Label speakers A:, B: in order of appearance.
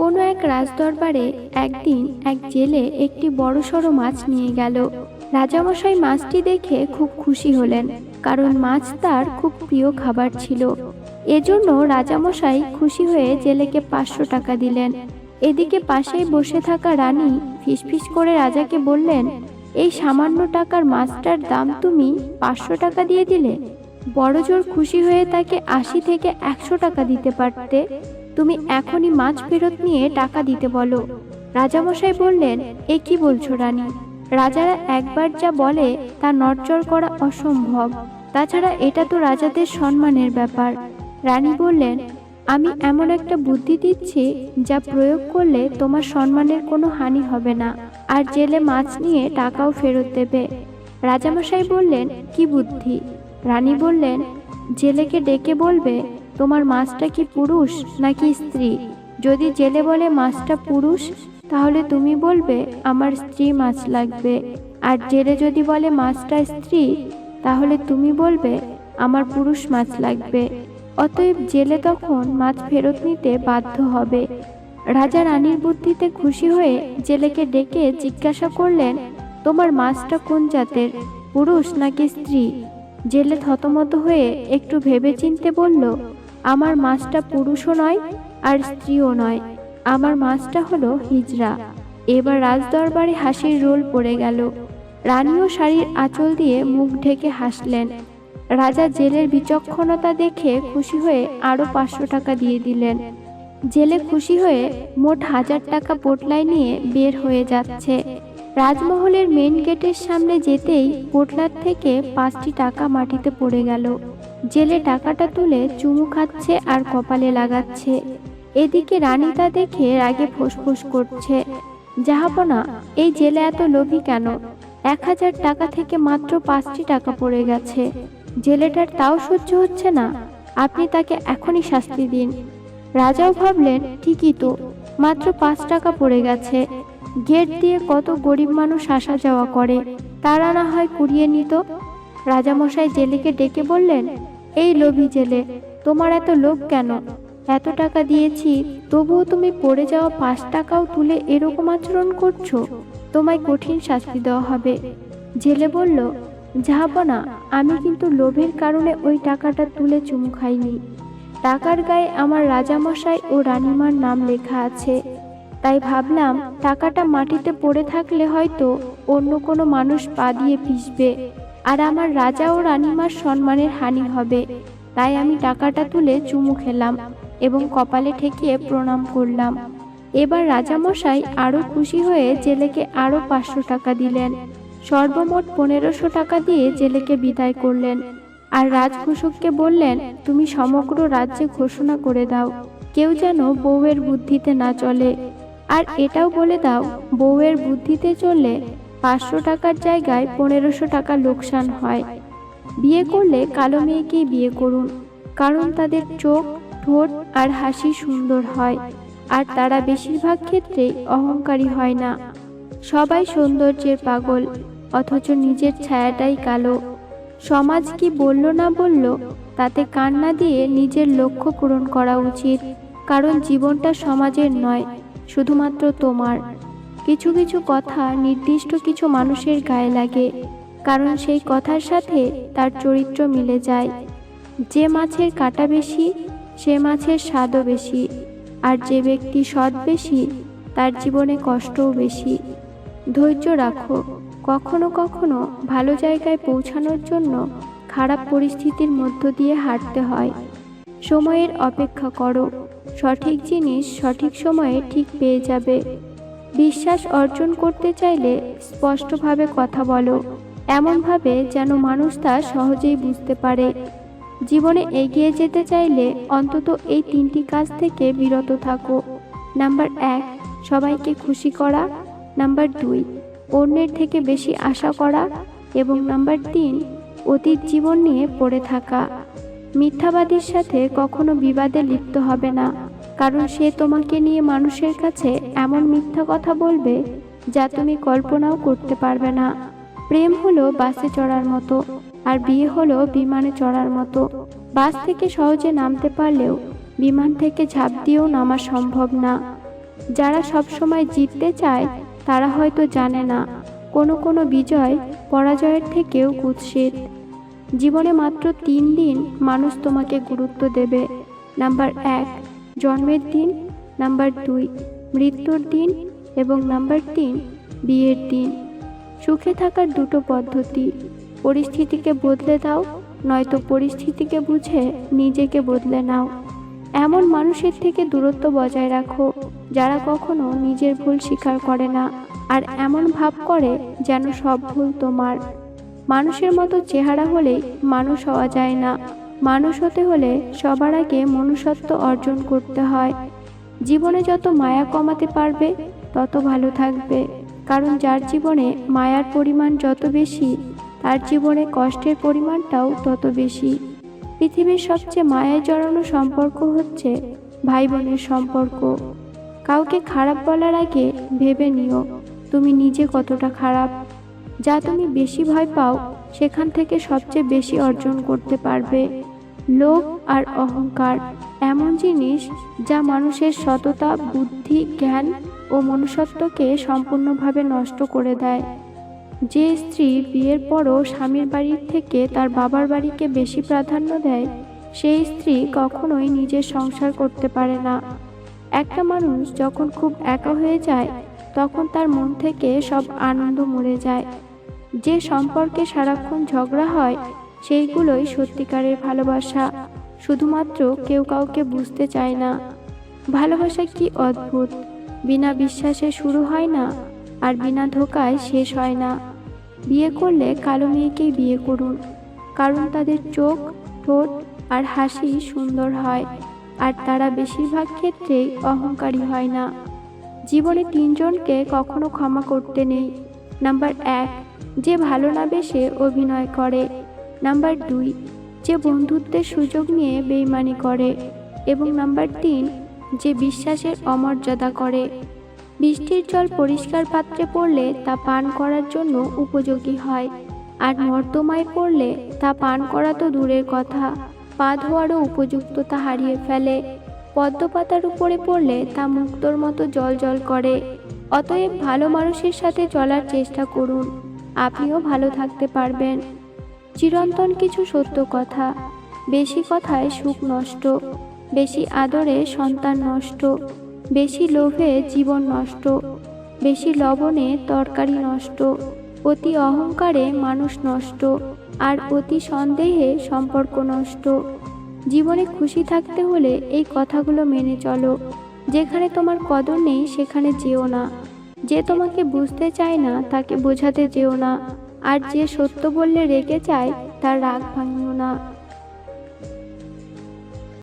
A: কোনো এক রাজদরবারে একদিন এক জেলে একটি বড়সড় মাছ নিয়ে গেল। রাজামশাই মাছটি দেখে খুব খুশি হলেন, কারণ মাছ তার খুব প্রিয় খাবার ছিল। এজন্য রাজামশাই খুশি হয়ে জেলেকে পাঁচশো টাকা দিলেন। এদিকে পাশেই বসে থাকা রানী ফিসফিস করে রাজাকে বললেন, এই সামান্য টাকার মাছটার দাম তুমি পাঁচশো টাকা দিয়ে দিলে? বড় জোর খুশি হয়ে তাকে আশি থেকে একশো টাকা দিতে পারতে? তুমি এখনই মাছ ফেরত নিয়ে টাকা দিতে বলো। রাজামশাই বললেন, এ কি বলছো রানী? রাজারা একবার যা বলে তা নড়চড় করা অসম্ভব। তাছাড়া এটা তো রাজাদের সম্মানের ব্যাপার। রানী বললেন, আমি এমন একটা বুদ্ধি দিচ্ছি যা প্রয়োগ করলে তোমার সম্মানের কোনো হানি হবে না, আর জেলে মাছ নিয়ে টাকাও ফেরত দেবে। রাজামশাই বললেন, কি বুদ্ধি? রানী বললেন, জেলেকে ডেকে বলবে তোমার মাছটা কি পুরুষ নাকি স্ত্রী? যদি জেলে বলে মাছটা পুরুষ, তাহলে তুমি বলবে, আমার স্ত্রী মাছ লাগবে। আর জেলে যদি বলে মাছটা স্ত্রী, তাহলে তুমি বলবে, আমার পুরুষ মাছ লাগবে। অতএব জেলে তখন মাছ ফেরত নিতে বাধ্য হবে। রাজা রানীর বুদ্ধিতে খুশি হয়ে জেলেকে ডেকে জিজ্ঞাসা করলেন, তোমার মাছটা কোন জাতের, পুরুষ নাকি স্ত্রী? জেলে থতমত হয়ে একটু ভেবে চিনতে বলল আমার মাছটা পুরুষও নয় আর স্ত্রীও নয়। আমার মাছটা হলো হিজড়া এবার রাজদরবারে হাসির রোল পড়ে গেল। রানীও শাড়ির আঁচল দিয়ে মুখ ঢেকে হাসলেন। রাজা জেলের বিচক্ষণতা দেখে খুশি হয়ে আরও পাঁচশো টাকা দিয়ে দিলেন। জেলে খুশি হয়ে মোট হাজার টাকা পোটলায় নিয়ে বের হয়ে যাচ্ছে। রাজমহলের মেন গেটের সামনে যেতেই পোটলার থেকে পাঁচটি টাকা মাটিতে পড়ে গেল। জেলে টাকাটা তুলে চুমু খাচ্ছে আর কপালে লাগাচ্ছে। এদিকে রানী তা দেখে রাগে ফোঁস করছে। যাহাপনা এই জেলে এত লোভী কেন? এক হাজার টাকা থেকে মাত্র পাঁচটি টাকা পড়ে গেছে। জেলেটার তাও সহ্য হচ্ছে না। আপনি তাকে এখনই শাস্তি দিন। রাজাও ভাবলেন, ঠিকই তো, মাত্র পাঁচ টাকা পড়ে গেছে। গেট দিয়ে কত গরিব মানুষ আসা যাওয়া করে। তারা না হয় কুড়িয়ে নিত? রাজামশাই জেলেকে ডেকে বললেন, এই লোভী জেলে, তোমার এত লোভ কেন? এত টাকা দিয়েছি, তবুও তুমি পড়ে যাওয়া পাঁচ টাকাও তুলে এরকম আচরণ করছ? তোমায় কঠিন শাস্তি দেওয়া হবে। জেলে বলল যাব না, আমি কিন্তু লোভের কারণে ওই টাকাটা তুলে চুমু খাইনি। টাকার গায়ে আমার রাজামশাই ও রানীমার নাম লেখা আছে। তাই ভাবলাম, টাকাটা মাটিতে পড়ে থাকলে হয়তো অন্য কোনো মানুষ পা দিয়ে পিসবে আর আমার রাজা ও রানীমার সম্মানের হানি হবে। তাই আমি টাকাটা তুলে চুমু খেলাম এবং কপালে ঠেকিয়ে প্রণাম করলাম। এবার রাজামশাই আরও খুশি হয়ে জেলেকে আরও পাঁচশো টাকা দিলেন। সর্বমোট পনেরোশো টাকা দিয়ে জেলেকে বিদায় করলেন। আর রাজঘোষককে বললেন, তুমি সমগ্র রাজ্যে ঘোষণা করে দাও। কেউ যেন বউয়ের বুদ্ধিতে না চলে। আর এটাও বলে দাও, বউয়ের বুদ্ধিতে চললে পাঁচশো টাকার জায়গায় পনেরোশো টাকা লোকসান হয়। বিয়ে করলে কালো মেয়েকেই বিয়ে করুন, কারণ তাদের চোখ, ঠোঁট আর হাসি সুন্দর হয়, আর তারা বেশিরভাগ ক্ষেত্রেই অহংকারী হয় না। সবাই সৌন্দর্যের পাগল, অথচ নিজের ছায়াটাই কালো। সমাজ কি বলল না বলল, তাতে কান্না দিয়ে নিজের লক্ষ্য পূরণ করা উচিত, কারণ জীবনটা সমাজের নয়, শুধুমাত্র তোমার। কিছু কিছু কথা নির্দিষ্ট কিছু মানুষের গায়ে লাগে, কারণ সেই কথার সাথে তার চরিত্র মিলে যায়। যে মাছের কাটা বেশি, সে মাছের স্বাদও বেশি, আর যে ব্যক্তি সৎ বেশি, তার জীবনে কষ্টও বেশি। ধৈর্য রাখো, কখনো কখনো ভালো জায়গায় পৌঁছানোর জন্য খারাপ পরিস্থিতির মধ্য দিয়ে হাঁটতে হয়। সময়ের অপেক্ষা করো, সঠিক জিনিস সঠিক সময়ে ঠিক পেয়ে যাবে। বিশ্বাস অর্জন করতে চাইলে স্পষ্টভাবে কথা বলো। এমনভাবে যেন মানুষ তা সহজেই বুঝতে পারে। জীবনে এগিয়ে যেতে চাইলে অন্তত এই তিনটি কাজ থেকে বিরত থাকো। নাম্বার এক, সবাইকে খুশি করা। নাম্বার দুই, অন্যের থেকে বেশি আশা করা। এবং নাম্বার তিন, অতীত জীবন নিয়ে পড়ে থাকা। মিথ্যাবাদীর সাথে কখনো বিবাদে লিপ্ত হবে না। কারণ সে তোমাকে নিয়ে মানুষের কাছে এমন মিথ্যা কথা বলবে যা তুমি কল্পনাও করতে পারবে না। প্রেম হলো বাসে চড়ার মতো, আর বিয়ে হলো বিমানে চড়ার মতো। বাস থেকে সহজে নামতে পারলেও বিমান থেকে ঝাঁপ দিয়েও নামা সম্ভব না। যারা সবসময় জিততে চায়, তারা হয়তো জানে না, কোনো কোনো বিজয় পরাজয়ের থেকেও কুৎসিত। জীবনে মাত্র তিন দিন মানুষ তোমাকে গুরুত্ব দেবে। নাম্বার এক জন্মের দিন, নাম্বার দুই, মৃত্যুর দিন এবং নাম্বার তিন, বিয়ের দিন। সুখে থাকার দুটো পদ্ধতি, পরিস্থিতিকে বদলে দাও, নয়তো পরিস্থিতিকে বুঝে নিজেকে বদলে নাও। এমন মানুষের থেকে দূরত্ব বজায় রাখো, যারা কখনো নিজের ভুল স্বীকার করে না, আর এমন ভাব করে যেন সব ভুল তোমার। মানুষের মতো চেহারা হলেই মানুষ হওয়া যায় না। মানুষ হতে হলে সবার আগে মনুষ্যত্ব অর্জন করতে হয়। জীবনে যত মায়া কমাতে পারবে, তত ভালো থাকবে। কারণ যার জীবনে মায়ার পরিমাণ যত বেশি, তার জীবনে কষ্টের পরিমাণটাও তত বেশি। পৃথিবীর সবচেয়ে মায়ায় জড়ানো সম্পর্ক হচ্ছে ভাই বোনের সম্পর্ক। কাউকে খারাপ বলার আগে ভেবে নিও, তুমি নিজে কতটা খারাপ। যা তুমি বেশি ভয় পাও, সেখান থেকে সবচেয়ে বেশি অর্জন করতে পারবে। লোভ আর অহংকার এমন জিনিস যা মানুষের সততা, বুদ্ধি, জ্ঞান ও মনুষ্যত্বকে সম্পূর্ণভাবে নষ্ট করে দেয়। যে স্ত্রী বিয়ের পরও স্বামীর বাড়ির থেকে তার বাবার বাড়িকে বেশি প্রাধান্য দেয়, সেই স্ত্রী কখনোই নিজের সংসার করতে পারে না। একটা মানুষ যখন খুব একা হয়ে যায়, তখন তার মন থেকে সব আনন্দ মরে যায়। যে সম্পর্কে সারাক্ষণ ঝগড়া হয় সেইগুলোই সত্যিকারের ভালোবাসা। শুধুমাত্র কেউ কাউকে বুঝতে চায় না। ভালোবাসা কি অদ্ভুত? বিনা বিশ্বাসে শুরু হয় না, আর বিনা ধোকায় শেষ হয় না। বিয়ে করলে কালো মেয়েকেই বিয়ে করুন। কারণ তাদের চোখ, ঠোঁট আর হাসি সুন্দর হয়, আর তারা বেশিরভাগ ক্ষেত্রেই অহংকারী হয় না। জীবনে তিনজনকে কখনো ক্ষমা করতে নেই। নাম্বার এক, যে ভালো না বেশে অভিনয় করে। নাম্বার দুই, যে বন্ধুত্বের সুযোগ নিয়ে বেইমানি করে এবং নাম্বার তিন, যে বিশ্বাসের অমর্যাদা করে। বৃষ্টির জল পরিষ্কার পাত্রে পড়লে তা পান করার জন্য উপযোগী হয়, আর নর্দমায় পড়লে তা পান করা তো দূরের কথা। পা ধোয়ারও উপযুক্ততা হারিয়ে ফেলে। পদ্মপাতার উপরে পড়লে তা মুক্তোর মতো জল জল করে। অতএব ভালো মানুষের সাথে চলার চেষ্টা করুন। আপনিও ভালো থাকতে পারবেন। চিরন্তন কিছু সত্য কথা। বেশি কথায় সুখ নষ্ট, বেশি আদরে সন্তান নষ্ট, বেশি লোভে জীবন নষ্ট, বেশি লবণে তরকারি নষ্ট, অতি অহংকারে মানুষ নষ্ট, আর অতি সন্দেহে সম্পর্ক নষ্ট। জীবনে খুশি থাকতে হলে এই কথাগুলো মেনে চলো। যেখানে তোমার কদর নেই, সেখানে যেও না। যে তোমাকে বুঝতে চায় না, তাকে বোঝাতে যেও না। আর যে সত্য বললে রেগে চায় তার রাগ ভাঙিও না।